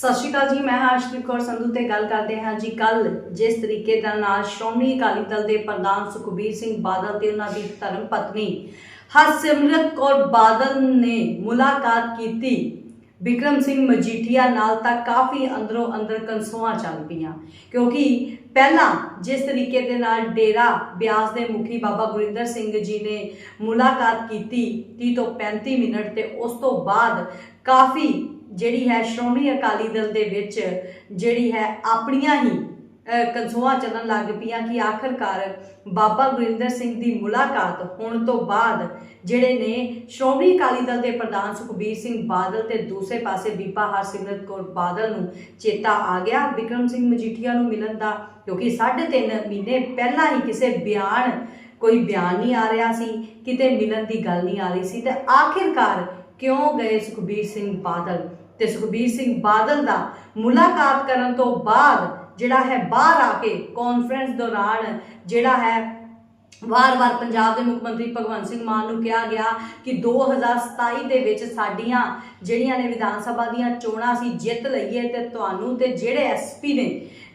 ਸਤਿ ਸ਼੍ਰੀ ਅਕਾਲ ਜੀ, ਮੈਂ ਹਾਂ ਕੌਰ ਸੰਧੂ ਤੇ ਗੱਲ ਕਰਦੇ ਹਾਂ ਜੀ ਕੱਲ ਜਿਸ ਤਰੀਕੇ ਦੇ ਨਾਲ ਸ਼੍ਰੋਮਣੀ ਅਕਾਲੀ ਦਲ ਦੇ ਪ੍ਰਧਾਨ ਸੁਖਬੀਰ ਸਿੰਘ ਬਾਦਲ ਤੇ ਉਹਨਾਂ ਦੀ ਧਰਮ ਪਤਨੀ ਹਰਸਿਮਰਤ ਕੌਰ ਬਾਦਲ ਨੇ ਮੁਲਾਕਾਤ ਕੀਤੀ। ਵਿਕਰਮ ਸਿੰਘ ਮਜੀਠੀਆ ਨਾਲ ਤਾਂ ਕਾਫੀ ਅੰਦਰੋਂ ਅੰਦਰ ਕੰਸੋਆਂ ਚੱਲ ਪਈਆਂ, ਕਿਉਂਕਿ ਪਹਿਲਾਂ ਜਿਸ ਤਰੀਕੇ ਦੇ ਨਾਲ ਡੇਰਾ ਬਿਆਸ ਦੇ ਮੁਖੀ ਬਾਬਾ ਗੁਰਿੰਦਰ ਸਿੰਘ ਜੀ ਨੇ ਮੁਲਾਕਾਤ ਕੀਤੀ 30 ਤੋਂ 35 ਮਿੰਟ ਤੇ ਉਸ ਤੋਂ ਬਾਅਦ ਕਾਫੀ ਜਿਹੜੀ ਹੈ ਸ਼੍ਰੋਮਣੀ ਅਕਾਲੀ ਦਲ ਦੇ ਵਿੱਚ ਜਿਹੜੀ ਹੈ ਆਪਣੀਆਂ ਹੀ ਅਹ, ਚੱਲਣ ਲੱਗ ਪਈਆਂ ਕਿ ਆਖਰਕਾਰ ਬਾਬਾ ਗੁਰਿੰਦਰ ਸਿੰਘ ਦੀ ਮੁਲਾਕਾਤ ਹੋਣ ਤੋਂ ਬਾਅਦ ਜਿਹੜੇ ਨੇ ਸ਼੍ਰੋਮਣੀ ਅਕਾਲੀ ਦਲ ਦੇ ਪ੍ਰਧਾਨ ਸੁਖਬੀਰ ਸਿੰਘ ਬਾਦਲ ਤੇ ਦੂਸਰੇ ਪਾਸੇ ਬੀਬਾ ਹਰਸਿਮਰਤ ਕੌਰ ਬਾਦਲ ਨੂੰ ਚੇਤਾ ਆ ਗਿਆ। ਵਿਕਰਮ ਸਿੰਘ ਮਜੀਠੀਆ ਨੂੰ ਮਿਲਣ ਦਾ ਕਿਉਂਕਿ 3.5 ਮਹੀਨੇ ਪਹਿਲਾਂ ਹੀ ਕਿਸੇ ਬਿਆਨ ਕੋਈ ਬਿਆਨ ਨਹੀਂ ਆ ਰਿਹਾ ਸੀ ਕਿਤੇ ਮਿਲਣ ਦੀ ਗੱਲ ਨਹੀਂ ਆ ਰਹੀ ਸੀ ਤੇ ਆਖਿਰਕਾਰ ਕਿਉਂ ਗਏ ਸੁਖਬੀਰ ਸਿੰਘ ਬਾਦਲ? ਤੇ ਸੁਖਬੀਰ ਸਿੰਘ ਬਾਦਲ ਦਾ ਮੁਲਾਕਾਤ ਕਰਨ ਤੋਂ ਬਾਅਦ ਜਿਹੜਾ ਹੈ ਬਾਹਰ ਆ ਕੇ ਕਾਨਫਰੰਸ ਦੌਰਾਨ ਜਿਹੜਾ ਹੈ ਵਾਰ-ਵਾਰ ਪੰਜਾਬ ਦੇ ਮੁੱਖ ਮੰਤਰੀ ਭਗਵੰਤ ਸਿੰਘ ਮਾਨ ਨੂੰ ਕਿਹਾ ਗਿਆ ਕਿ 2027 ਦੇ ਵਿੱਚ ਸਾਡੀਆਂ ਜਿਹੜੀਆਂ ਨੇ ਵਿਧਾਨ ਸਭਾ ਦੀਆਂ ਚੋਣਾਂ ਸੀ ਜਿੱਤ ਲਈਏ ਤੇ ਤੁਹਾਨੂੰ ਤੇ ਜਿਹੜੇ ਐਸਪੀ ਨੇ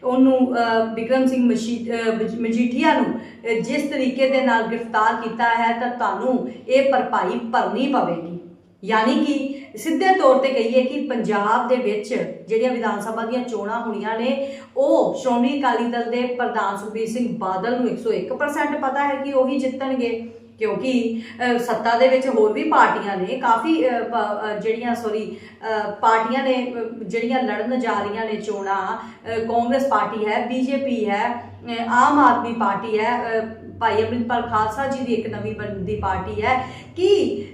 ਉਹਨੂੰ ਅਹ, ਵਿਕਰਮ ਸਿੰਘ ਮਸ਼ੀ- ਅਹ, ਮਜੀਠੀਆ ਨੂੰ ਜਿਸ ਤਰੀਕੇ ਦੇ ਨਾਲ ਗ੍ਰਿਫਤਾਰ ਕੀਤਾ ਹੈ ਤਾਂ ਤੁਹਾਨੂੰ ਇਹ ਭਰਪਾਈ ਭਰਨੀ ਪਵੇਗੀ। ਯਾਨੀ ਕਿ ਸਿੱਧੇ ਤੌਰ ਤੇ ਕਹੀਏ ਕਿ ਪੰਜਾਬ ਦੇ ਵਿੱਚ ਜਿਹੜੀਆਂ ਵਿਧਾਨ ਸਭਾ ਦੀਆਂ ਚੋਣਾਂ ਹੋਣੀਆਂ ਨੇ, ਉਹ ਸ਼੍ਰੋਮਣੀ ਅਕਾਲੀ ਦਲ ਦੇ ਪ੍ਰਧਾਨ ਸੁਖਬੀਰ ਸਿੰਘ ਬਾਦਲ ਨੂੰ 101% ਪਤਾ ਹੈ ਕਿ ਉਹੀ ਜਿੱਤਣਗੇ। ਕਿਉਂਕਿ ਸੱਤਾ ਦੇ ਵਿੱਚ ਹੋਰ ਵੀ ਪਾਰਟੀਆਂ ਨੇ, ਕਾਫੀ ਜਿਹੜੀਆਂ ਸੌਰੀ ਪਾਰਟੀਆਂ ਨੇ ਜਿਹੜੀਆਂ ਲੜਨ ਜਾ ਰਹੀਆਂ ਨੇ ਚੋਣਾਂ ਕਾਂਗਰਸ ਪਾਰਟੀ ਹੈ, ਬੀਜੇਪੀ ਹੈ ਆਮ ਆਦਮੀ ਪਾਰਟੀ ਹੈ ਭਾਈ ਅਮਰਿਤਪਾਲ ਖਾਲਸਾ ਜੀ ਦੀ ਇੱਕ ਨਵੀਂ ਬਣਦੀ ਪਾਰਟੀ ਹੈ, ਕਿ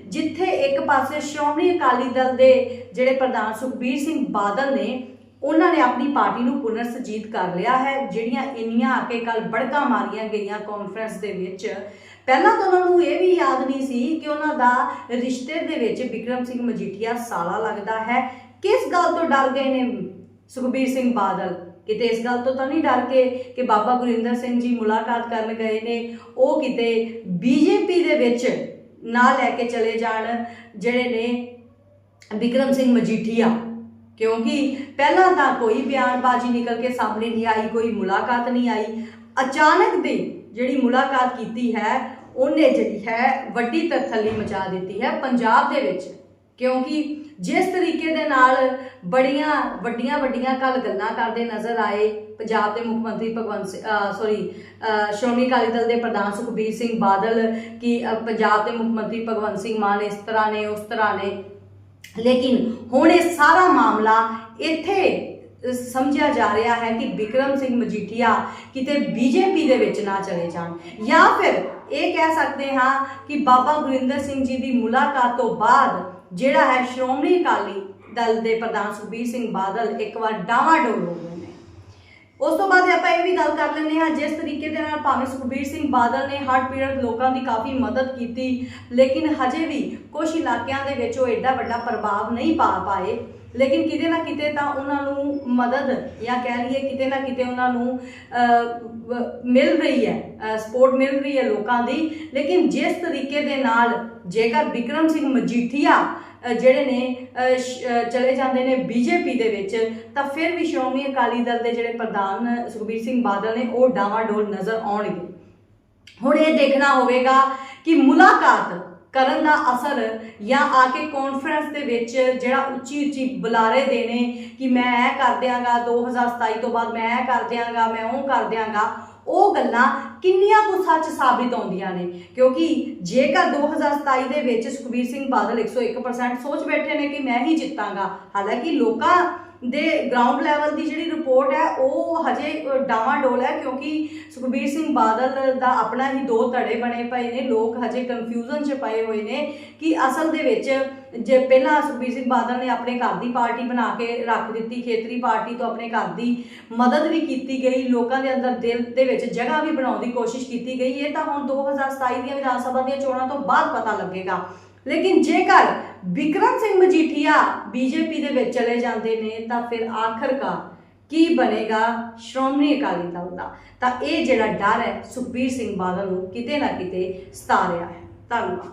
ਜਿੱਥੇ ਇੱਕ ਪਾਸੇ ਸ਼੍ਰੋਮਣੀ ਅਕਾਲੀ ਦਲ ਦੇ ਜਿਹੜੇ ਪ੍ਰਧਾਨ ਸੁਖਬੀਰ ਸਿੰਘ ਬਾਦਲ ਨੇ, ਉਹਨਾਂ ਨੇ ਆਪਣੀ ਪਾਰਟੀ ਨੂੰ ਪੁਨਰ ਸੁਜੀਤ ਕਰ ਲਿਆ ਹੈ, ਜਿਹੜੀਆਂ ਇੰਨੀਆਂ ਆ ਕੇ ਕੱਲ ਬੜਕਾ ਮਾਰੀਆਂ ਗਈਆਂ ਕਾਨਫਰੰਸ ਦੇ ਵਿੱਚ ਪਹਿਲਾਂ ਤਾਂ ਉਹਨਾਂ ਨੂੰ ਇਹ ਵੀ ਯਾਦ ਨਹੀਂ ਸੀ ਕਿ ਉਹਨਾਂ ਦਾ ਰਿਸ਼ਤੇ ਦੇ ਵਿੱਚ ਵਿਕਰਮ ਸਿੰਘ ਮਜੀਠੀਆ ਸਾਲਾ ਲੱਗਦਾ ਹੈ। ਕਿਸ ਗੱਲ ਤੋਂ ਡਰ ਗਏ ਨੇ ਸੁਖਬੀਰ ਸਿੰਘ ਬਾਦਲ? ਕਿਤੇ ਇਸ ਗੱਲ ਤੋਂ ਤਾਂ ਨਹੀਂ ਡਰ ਕੇ ਕਿ ਬਾਬਾ ਗੁਰਿੰਦਰ ਸਿੰਘ ਜੀ ਮੁਲਾਕਾਤ ਕਰਨ ਗਏ ਨੇ? ਉਹ ਕਿਤੇ ਬੀਜੇਪੀ ਦੇ ਵਿੱਚ ਨਾ ਲੈ ਕੇ ਚਲੇ ਜਾਣ ਜਿਹੜੇ ਨੇ ਵਿਕਰਮ ਸਿੰਘ ਮਜੀਠੀਆ? ਕਿਉਂਕਿ ਪਹਿਲਾਂ ਤਾਂ ਕੋਈ ਬਿਆਨਬਾਜ਼ੀ ਨਿਕਲ ਕੇ ਸਾਹਮਣੇ ਨਹੀਂ ਆਈ, ਕੋਈ ਮੁਲਾਕਾਤ ਨਹੀਂ ਆਈ। ਅਚਾਨਕ ਦੇ ਜਿਹੜੀ ਮੁਲਾਕਾਤ ਕੀਤੀ ਹੈ, ਉਹਨੇ ਜਿਹੜੀ ਹੈ ਵੱਡੀ ਤਰਥੱਲੀ ਮਚਾ ਦਿੱਤੀ ਹੈ ਪੰਜਾਬ ਦੇ ਵਿੱਚ। ਕਿਉਂਕਿ ਜਿਸ ਤਰੀਕੇ ਦੇ ਨਾਲ ਬੜੀਆਂ, ਵੱਡੀਆਂ ਵੱਡੀਆਂ ਕੱਲ ਗੱਲਾਂ ਕਰਦੇ ਨਜ਼ਰ ਆਏ ਪੰਜਾਬ ਦੇ ਮੁੱਖ ਮੰਤਰੀ ਭਗਵੰਤ ਸੌਰੀ ਸ਼੍ਰੋਮਣੀ ਅਕਾਲੀ ਦਲ ਦੇ ਪ੍ਰਧਾਨ ਸੁਖਬੀਰ ਸਿੰਘ ਬਾਦਲ ਕਿ ਪੰਜਾਬ ਦੇ ਮੁੱਖ ਮੰਤਰੀ ਭਗਵੰਤ ਸਿੰਘ ਮਾਨ ਇਸ ਤਰ੍ਹਾਂ ਨੇ, ਉਸ ਤਰ੍ਹਾਂ ਨੇ। ਲੇਕਿਨ ਹੁਣ ਇਹ ਸਾਰਾ ਮਾਮਲਾ ਇੱਥੇ ਸਮਝਿਆ ਜਾ ਰਿਹਾ ਹੈ ਕਿ ਵਿਕਰਮ ਸਿੰਘ ਮਜੀਠੀਆ ਕਿਤੇ ਬੀਜੇਪੀ ਦੇ ਵਿੱਚ ਨਾ ਚਲੇ ਜਾਣ। ਜਾਂ ਫਿਰ ਇਹ ਕਹਿ ਸਕਦੇ ਹਾਂ ਕਿ ਬਾਬਾ ਗੁਰਿੰਦਰ ਸਿੰਘ ਜੀ ਦੀ ਮੁਲਾਕਾਤ ਤੋਂ ਬਾਅਦ ਜਿਹੜਾ ਹੈ ਸ਼੍ਰੋਮਣੀ ਅਕਾਲੀ ਦਲ ਦੇ ਪ੍ਰਧਾਨ ਸੁਖਬੀਰ ਸਿੰਘ ਬਾਦਲ ਇੱਕ ਵਾਰ ਡਾਵਾਡੋਲ ਹੋ ਗਏ ਨੇ। ਉਸ ਤੋਂ ਬਾਅਦ ਆਪਾਂ ਇਹ ਵੀ ਗੱਲ ਕਰ ਲੈਂਦੇ ਹਾਂ, ਜਿਸ ਤਰੀਕੇ ਦੇ ਨਾਲ ਭਾਵੇਂ ਸੁਖਬੀਰ ਸਿੰਘ ਬਾਦਲ ਨੇ ਹੜ੍ਹ ਪੀੜਤ ਲੋਕਾਂ ਦੀ ਕਾਫੀ ਮਦਦ ਕੀਤੀ, ਲੇਕਿਨ ਹਜੇ ਵੀ ਕੁਝ ਇਲਾਕਿਆਂ ਦੇ ਵਿੱਚ ਉਹ ਐਡਾ ਵੱਡਾ ਪ੍ਰਭਾਵ ਨਹੀਂ ਪਾ ਪਾਏ। ਲੇਕਿਨ ਕਿਤੇ ਨਾ ਕਿਤੇ ਤਾਂ ਉਹਨਾਂ ਨੂੰ ਮਦਦ ਜਾਂ ਕਹਿ ਲਈਏ ਕਿਤੇ ਨਾ ਕਿਤੇ ਉਹਨਾਂ ਨੂੰ ਮਿਲ ਰਹੀ ਹੈ ਸਪੋਰਟ ਮਿਲ ਰਹੀ ਹੈ ਲੋਕਾਂ ਦੀ। ਲੇਕਿਨ ਜਿਸ ਤਰੀਕੇ ਦੇ ਨਾਲ ਜੇਕਰ ਵਿਕਰਮ ਸਿੰਘ ਮਜੀਠੀਆ ਜਿਹੜੇ ਨੇ ਚਲੇ ਜਾਂਦੇ ਨੇ ਬੀਜੇਪੀ ਦੇ ਵਿੱਚ, ਤਾਂ ਫਿਰ ਵੀ ਸ਼੍ਰੋਮਣੀ ਅਕਾਲੀ ਦਲ ਦੇ ਜਿਹੜੇ ਪ੍ਰਧਾਨ ਸੁਖਬੀਰ ਸਿੰਘ ਬਾਦਲ ਨੇ, ਉਹ ਡਾਵਾਡੋਲ ਨਜ਼ਰ ਆਉਣਗੇ। ਹੁਣ ਇਹ ਦੇਖਣਾ ਹੋਵੇਗਾ ਕਿ ਮੁਲਾਕਾਤ ਕਰਨ ਦਾ ਅਸਰ ਜਾਂ ਆ ਕੇ ਕਾਨਫਰੰਸ ਦੇ ਵਿੱਚ ਜਿਹੜਾ ਉੱਚੀ ਉੱਚੀ ਬੁਲਾਰੇ ਦੇਣੇ ਕਿ ਮੈਂ ਇਹ ਕਰ ਦਿਆਂਗਾ 2027 ਤੋਂ ਬਾਅਦ ਮੈਂ ਇਹ ਕਰ ਦਿਆਂਗਾ, ਮੈਂ ਉਹ ਕਰ ਦਿਆਂਗਾ, ਉਹ ਗੱਲਾਂ ਕਿੰਨੀਆਂ ਕੁ ਸੱਚ ਸਾਬਿਤ ਆਉਂਦੀਆਂ ਨੇ? ਕਿਉਂਕਿ ਜੇਕਰ 2027 ਦੇ ਵਿੱਚ ਸੁਖਬੀਰ ਸਿੰਘ ਬਾਦਲ 101% ਸੋਚ ਬੈਠੇ ਨੇ ਕਿ ਮੈਂ ਹੀ ਜਿੱਤਾਂਗਾ, ਹਾਲਾਂਕਿ ਲੋਕਾਂ ਦੇ ਗਰਾਊਂਡ ਲੈਵਲ ਦੀ ਜਿਹੜੀ ਰਿਪੋਰਟ ਹੈ, ਉਹ ਹਜੇ ਡਾਵਾਂਡੋਲ ਹੈ ਕਿਉਂਕਿ ਸੁਖਬੀਰ ਸਿੰਘ ਬਾਦਲ ਦਾ ਆਪਣਾ ਹੀ ਦੋ ਧੜੇ ਬਣੇ ਪਏ ਨੇ, ਲੋਕ ਹਜੇ ਕਨਫਿਊਜ਼ਨ 'ਚ ਪਏ ਹੋਏ ਨੇ ਕਿ ਅਸਲ ਦੇ ਵਿੱਚ ਜੇ ਪਹਿਲਾਂ ਸੁਖਬੀਰ ਸਿੰਘ ਬਾਦਲ ਨੇ ਆਪਣੇ ਘਰ ਦੀ ਪਾਰਟੀ ਬਣਾ ਕੇ ਰੱਖ ਦਿੱਤੀ, ਖੇਤਰੀ ਪਾਰਟੀ ਤੋਂ ਆਪਣੇ ਘਰ ਦੀ ਮਦਦ ਵੀ ਕੀਤੀ ਗਈ, ਲੋਕਾਂ ਦੇ ਅੰਦਰ ਦਿਲ ਦੇ ਵਿੱਚ ਜਗ੍ਹਾ ਵੀ ਬਣਾਉਣ ਦੀ ਕੋਸ਼ਿਸ਼ ਕੀਤੀ ਗਈ, ਇਹ ਤਾਂ ਹੁਣ 2027 ਦੀਆਂ ਵਿਧਾਨ ਸਭਾ ਦੀਆਂ ਚੋਣਾਂ ਤੋਂ ਬਾਅਦ ਪਤਾ ਲੱਗੇਗਾ। ਲੇਕਿਨ ਜੇਕਰ ਵਿਕਰਮ ਸਿੰਘ ਮਜੀਠੀਆ ਬੀਜੇਪੀ ਦੇ ਵਿੱਚ ਚਲੇ ਜਾਂਦੇ ਨੇ, ਤਾਂ ਫਿਰ ਆਖਰਕਾਰ ਕੀ ਬਣੇਗਾ? ਸ਼੍ਰੋਮਣੀ ਅਕਾਲੀ ਦਲ ਦਾ। ਤਾਂ ਇਹ ਜਿਹੜਾ ਡਰ ਹੈ, ਸੁਖਬੀਰ ਸਿੰਘ ਬਾਦਲ ਨੂੰ ਕਿਤੇ ਨਾ ਕਿਤੇ ਸਤਾ ਰਿਹਾ ਹੈ। ਧੰਨਵਾਦ।